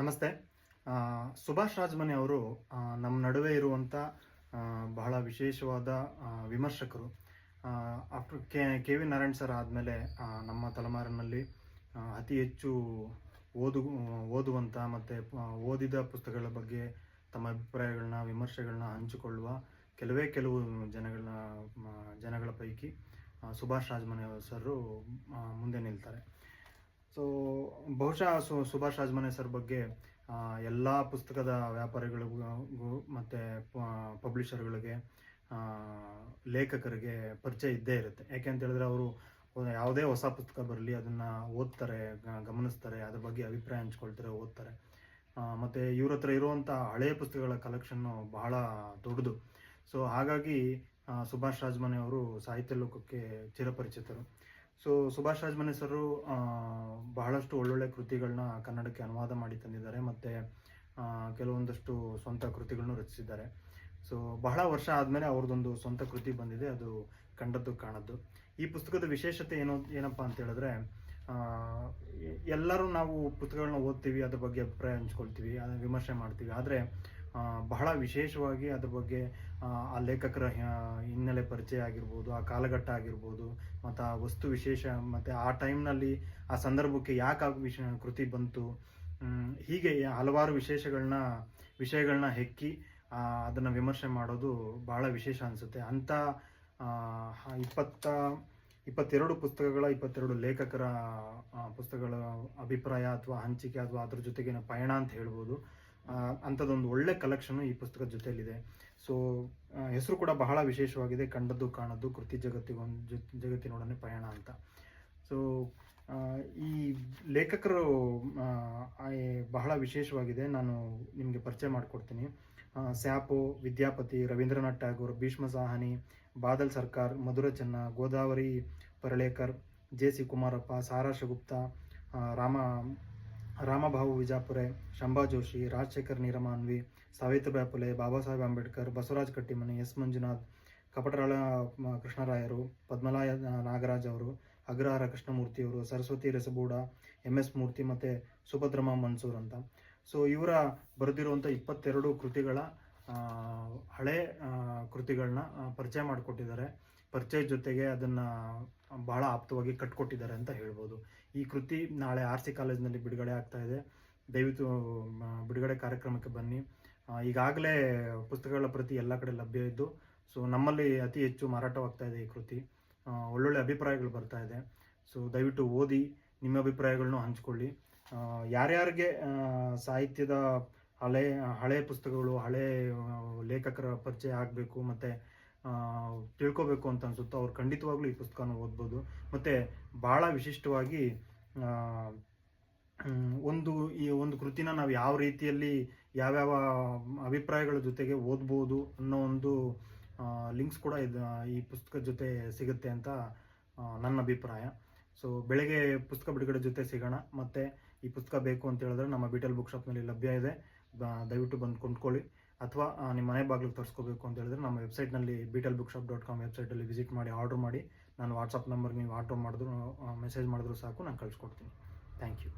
ನಮಸ್ತೆ. ಸುಭಾಷ್ ರಾಜಮನೆ ಅವರು ನಮ್ಮ ನಡುವೆ ಇರುವಂಥ ಬಹಳ ವಿಶೇಷವಾದ ವಿಮರ್ಶಕರು. After K K V Narayan sir ಆದಮೇಲೆ ನಮ್ಮ ತಲೆಮಾರಿನಲ್ಲಿ ಅತಿ ಹೆಚ್ಚು ಓದು ಓದುವಂಥ ಮತ್ತು ಓದಿದ ಪುಸ್ತಕಗಳ ಬಗ್ಗೆ ತಮ್ಮ ಅಭಿಪ್ರಾಯಗಳನ್ನ, ವಿಮರ್ಶೆಗಳನ್ನ ಹಂಚಿಕೊಳ್ಳುವ ಕೆಲವೇ ಕೆಲವು ಜನಗಳ ಜನಗಳ ಪೈಕಿ ಸುಭಾಷ್ ರಾಜಮನೆ ಸರು ಮುಂದೆ ನಿಲ್ತಾರೆ. ಸೊ ಬಹುಶಃ ಸು, ಸುಭಾಷ್ ರಾಜಮನೆ ಸರ್ ಬಗ್ಗೆ ಎಲ್ಲ ಪುಸ್ತಕದ ವ್ಯಾಪಾರಿಗಳಿಗೂ ಮತ್ತು ಪಬ್ಲಿಷರ್ಗಳಿಗೆ ಲೇಖಕರಿಗೆ ಪರಿಚಯ ಇದ್ದೇ ಇರುತ್ತೆ. ಯಾಕೆ ಅಂತ ಹೇಳಿದ್ರೆ ಅವರು ಯಾವುದೇ ಹೊಸ ಪುಸ್ತಕ ಬರಲಿ, ಅದನ್ನು ಓದ್ತಾರೆ ಗಮನಿಸ್ತಾರೆ, ಅದ್ರ ಬಗ್ಗೆ ಅಭಿಪ್ರಾಯ ಹಂಚ್ಕೊಳ್ತಾರೆ, ಓದ್ತಾರೆ. ಮತ್ತು ಇವ್ರ ಹತ್ರ ಇರುವಂಥ ಹಳೆಯ ಪುಸ್ತಕಗಳ ಕಲೆಕ್ಷನ್ನು ಬಹಳ ದೊಡ್ಡದು. ಸೊ ಹಾಗಾಗಿ ಸುಭಾಷ್ ರಾಜಮನೆ ಅವರು ಸಾಹಿತ್ಯ ಲೋಕಕ್ಕೆ ಚಿರಪರಿಚಿತರು. ಸೊ ಸುಭಾಷ್ ರಾಜಮನೆ ಬಹಳಷ್ಟು ಒಳ್ಳೊಳ್ಳೆ ಕೃತಿಗಳನ್ನ ಕನ್ನಡಕ್ಕೆ ಅನುವಾದ ಮಾಡಿ ತಂದಿದ್ದಾರೆ ಮತ್ತು ಕೆಲವೊಂದಷ್ಟು ಸ್ವಂತ ಕೃತಿಗಳನ್ನು ರಚಿಸಿದ್ದಾರೆ. ಸೊ ಬಹಳ ವರ್ಷ ಆದಮೇಲೆ ಅವ್ರದ್ದೊಂದು ಸ್ವಂತ ಕೃತಿ ಬಂದಿದೆ, ಅದು ಕಂಡದ್ದು ಕಾಣದ್ದು. ಈ ಪುಸ್ತಕದ ವಿಶೇಷತೆ ಏನು, ಏನಪ್ಪ ಅಂತ ಹೇಳಿದ್ರೆ ಎಲ್ಲರೂ ನಾವು ಪುಸ್ತಕಗಳನ್ನ ಓದ್ತೀವಿ, ಅದ್ರ ಬಗ್ಗೆ ಅಭಿಪ್ರಾಯ ಹಂಚ್ಕೊಳ್ತೀವಿ ಅದನ್ನು ವಿಮರ್ಶೆ ಮಾಡ್ತೀವಿ. ಆದರೆ ಬಹಳ ವಿಶೇಷವಾಗಿ ಅದ್ರ ಬಗ್ಗೆ ಆ, ಲೇಖಕರ ಹಿನ್ನೆಲೆ ಪರಿಚಯ ಆಗಿರ್ಬೋದು ಆ ಕಾಲಘಟ್ಟ ಆಗಿರ್ಬೋದು ಮತ್ತು ಆ ವಸ್ತು ವಿಶೇಷ ಮತ್ತು ಆ ಟೈಮ್ನಲ್ಲಿ ಆ ಸಂದರ್ಭಕ್ಕೆ ಯಾಕೆ ಆ ವಿಷ ಕೃತಿ ಬಂತು ಹೀಗೆ ಹಲವಾರು ವಿಶೇಷಗಳನ್ನ ವಿಷಯಗಳನ್ನ ಹೆಕ್ಕಿ ಅದನ್ನು ವಿಮರ್ಶೆ ಮಾಡೋದು ಬಹಳ ವಿಶೇಷ ಅನಿಸುತ್ತೆ. ಅಂಥ ಇಪ್ಪತ್ತ ಇಪ್ಪತ್ತೆರಡು ಪುಸ್ತಕಗಳ ಇಪ್ಪತ್ತೆರಡು ಲೇಖಕರ ಪುಸ್ತಕಗಳ ಅಭಿಪ್ರಾಯ ಅಥವಾ ಹಂಚಿಕೆ ಅಥವಾ ಅದ್ರ ಜೊತೆಗಿನ ಪಯಣ ಅಂತ ಹೇಳ್ಬೋದು. ಅಂಥದ್ದೊಂದು ಒಳ್ಳೆ ಕಲೆಕ್ಷನ್ ಈ ಪುಸ್ತಕದ ಜೊತೆಯಲ್ಲಿದೆ. ಸೊ ಹೆಸರು ಕೂಡ ಬಹಳ ವಿಶೇಷವಾಗಿದೆ. ಕಂಡದ್ದು, ಕಾಣದ್ದು, ಕೃತಿ ಜಗತ್ತಿಗೊಂದು ಜಗತ್ತಿನೊಡನೆ ಪಯಣ ಅಂತ. ಸೊ ಈ ಲೇಖಕರು ಬಹಳ ವಿಶೇಷವಾಗಿದೆ. ನಾನು ನಿಮಗೆ ಪರಿಚಯ ಮಾಡಿಕೊಡ್ತೀನಿ. ಸ್ಯಾಪೋ, Vidyapati, Ravindranath Tagore, Bhishma ಸಾಹನಿ, Badal Sarkar, Madhura Chenna, Godavari Paralekar, J C Kumarappa Sarashagupta Rama Ramabhau Vijapure, Shambha Joshi, Rajashekhar Neeramanvi, Savitribai Phule Baba Saheb Ambedkar, Basavaraj Kattimani, S Manjunath, Kapatarala ಕೃಷ್ಣರಾಯರು Padmalaya Nagaraj ಅವರು, ಅಗ್ರಹಾರ ಕೃಷ್ಣಮೂರ್ತಿ ಅವರು, ಸರಸ್ವತಿ ರಸಬೂಡ ಎಂ ಎಸ್ ಮೂರ್ತಿ ಮತ್ತು ಸುಭದ್ರಮ ಮನ್ಸೂರ್ ಅಂತ. ಸೊ ಇವರ ಬರೆದಿರುವಂಥ ಇಪ್ಪತ್ತೆರಡು ಕೃತಿಗಳ ಹಳೆ ಕೃತಿಗಳನ್ನ ಪರಿಚಯ ಮಾಡಿಕೊಟ್ಟಿದ್ದಾರೆ. ಪರಿಚಯ ಜೊತೆಗೆ ಅದನ್ನು ಬಹಳ ಆಪ್ತವಾಗಿ ಕಟ್ಕೊಟ್ಟಿದ್ದಾರೆ ಅಂತ ಹೇಳ್ಬೋದು. ಈ ಕೃತಿ ನಾಳೆ ಆರ್ ಸಿ ಕಾಲೇಜ್ನಲ್ಲಿ ಬಿಡುಗಡೆ ಆಗ್ತಾ ಇದೆ. ದಯವಿಟ್ಟು ಬಿಡುಗಡೆ ಕಾರ್ಯಕ್ರಮಕ್ಕೆ ಬನ್ನಿ. ಈಗಾಗಲೇ ಪುಸ್ತಕಗಳ ಪ್ರತಿ ಎಲ್ಲ ಕಡೆ ಲಭ್ಯ ಇದ್ದು, ಸೊ ನಮ್ಮಲ್ಲಿ ಅತಿ ಹೆಚ್ಚು ಮಾರಾಟವಾಗ್ತಾ ಇದೆ ಈ ಕೃತಿ. ಒಳ್ಳೊಳ್ಳೆ ಅಭಿಪ್ರಾಯಗಳು ಬರ್ತಾ ಇದೆ. ಸೊ ದಯವಿಟ್ಟು ಓದಿ, ನಿಮ್ಮ ಅಭಿಪ್ರಾಯಗಳನ್ನು ಹಂಚ್ಕೊಳ್ಳಿ. ಯಾರ್ಯಾರಿಗೆ ಸಾಹಿತ್ಯದ ಹಳೆ ಹಳೆ ಪುಸ್ತಕಗಳು, ಹಳೆ ಲೇಖಕರ ಪರಿಚಯ ಆಗಬೇಕು, ಮತ್ತು ತಿಳ್ಕೊಬೇಕು ಅಂತ ಅನ್ಸುತ್ತೆ ಅವ್ರು ಖಂಡಿತವಾಗ್ಲೂ ಈ ಪುಸ್ತಕನ ಓದ್ಬೋದು. ಮತ್ತು ಭಾಳ ವಿಶಿಷ್ಟವಾಗಿ ಒಂದು ಈ ಒಂದು ಕೃತಿನ ನಾವು ಯಾವ ರೀತಿಯಲ್ಲಿ ಯಾವ್ಯಾವ ಅಭಿಪ್ರಾಯಗಳ ಜೊತೆಗೆ ಓದ್ಬೋದು ಅನ್ನೋ ಒಂದು ಲಿಂಕ್ಸ್ ಕೂಡ ಇದು, ಈ ಪುಸ್ತಕದ ಜೊತೆ ಸಿಗುತ್ತೆ ಅಂತ ನನ್ನ ಅಭಿಪ್ರಾಯ. ಸೊ ಬೆಳಗ್ಗೆ ಪುಸ್ತಕ ಬಿಡುಗಡೆ ಜೊತೆ ಸಿಗೋಣ. ಮತ್ತು ಈ ಪುಸ್ತಕ ಬೇಕು ಅಂತ ಹೇಳಿದ್ರೆ ನಮ್ಮ ಬಿಟಲ್ ಬುಕ್ ಶಾಪ್ನಲ್ಲಿ ಲಭ್ಯ ಇದೆ. ದಯವಿಟ್ಟು ಬಂದು ಕೊಂಡ್ಕೊಳ್ಳಿ. ಅಥವಾ ನಿಮ್ಮ ಮನೆ ಬಾಗಿಲಿಗೆ ತರಿಸ್ಕೋಬೇಕು ಅಂತ ಹೇಳಿದ್ರೆ ನಮ್ಮ ವೆಬ್ಸೈಟ್ನಲ್ಲಿ beetle book shop dot com ವೆಬ್ಸೈಟಲ್ಲಿ ವಿಸಿಟ್ ಮಾಡಿ, ಆರ್ಡರ್ ಮಾಡಿ. ನಾನು ವಾಟ್ಸಪ್ ನಂಬರ್ಗೆ ನೀವು ಆರ್ಡರ್ ಮಾಡಿದ್ರು ಮೆಸೇಜ್ ಮಾಡಿದ್ರು ಸಾಕು, ನಾನು ಕಳಿಸ್ಕೊಡ್ತೀನಿ. Thank you.